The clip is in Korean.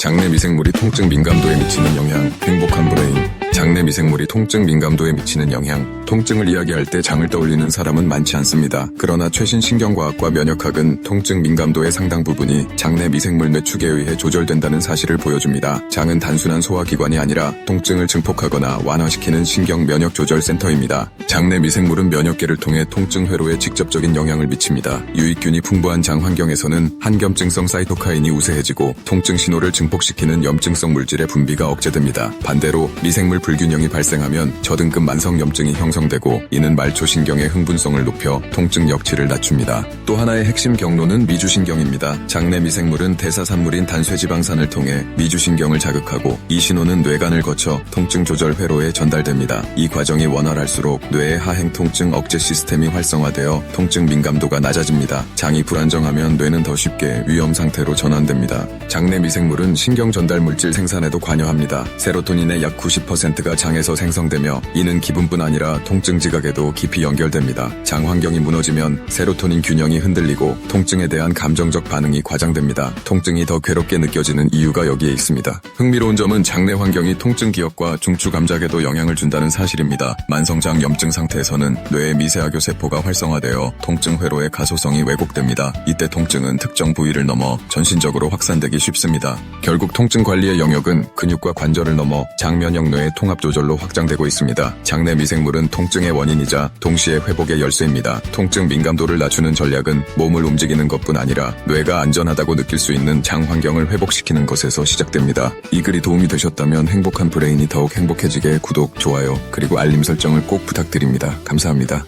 장내 미생물이 통증 민감도에 미치는 영향, 행복한 브레인. 장내 미생물이 통증 민감도에 미치는 영향. 통증을 이야기할 때 장을 떠올리는 사람은 많지 않습니다. 그러나 최신 신경과학과 면역학은 통증 민감도의 상당 부분이 장내 미생물 뇌축에 의해 조절된다는 사실을 보여줍니다. 장은 단순한 소화기관이 아니라 통증을 증폭하거나 완화시키는 신경 면역 조절 센터입니다. 장내 미생물은 면역계를 통해 통증 회로에 직접적인 영향을 미칩니다. 유익균이 풍부한 장 환경에서는 한겸증성 사이토카인이 우세해지고 통증 신호를 증폭시키는 염증성 물질의 분비가 억제됩니다. 반대로 미생물 불균 형이 발생하면 저등급 만성 염증이 형성되고 이는 말초신경의 흥분성을 높여 통증 역치를 낮춥니다. 또 하나의 핵심 경로는 미주신경입니다. 장내 미생물은 대사산물인 단쇠지방산을 통해 미주신경을 자극하고 이 신호는 뇌관을 거쳐 통증 조절 회로에 전달됩니다. 이 과정이 원활할수록 뇌의 하행 통증 억제 시스템이 활성화되어 통증 민감도가 낮아집니다. 장이 불안정하면 뇌는 더 쉽게 위험 상태로 전환됩니다. 장내 미생물은 신경 전달 물질 생산에도 관여합니다. 세로토닌의 약 90%가 장에서 생성되며 이는 기분뿐 아니라 통증 지각에도 깊이 연결됩니다. 장 환경이 무너지면 세로토닌 균형이 흔들리고 통증에 대한 감정적 반응이 과장됩니다. 통증이 더 괴롭게 느껴지는 이유가 여기에 있습니다. 흥미로운 점은 장내 환경이 통증 기억과 중추 감작에도 영향을 준다는 사실입니다. 만성장 염증 상태에서는 뇌의 미세하교 세포가 활성화되어 통증 회로의 가소성이 왜곡됩니다. 이때 통증은 특정 부위를 넘어 전신적으로 확산되기 쉽습니다. 결국 통증 관리의 영역은 근육과 관절을 넘어 장면역 뇌의 통합 조절로 확장되고 있습니다. 장내 미생물은 통증의 원인이자 동시에 회복의 열쇠입니다. 통증 민감도를 낮추는 전략은 몸을 움직이는 것뿐 아니라 뇌가 안전하다고 느낄 수 있는 장 환경을 회복시키는 것에서 시작됩니다. 이 글이 도움이 되셨다면 행복한 브레인이 더욱 행복해지게 구독, 좋아요, 그리고 알림 설정을 꼭 부탁드립니다. 감사합니다.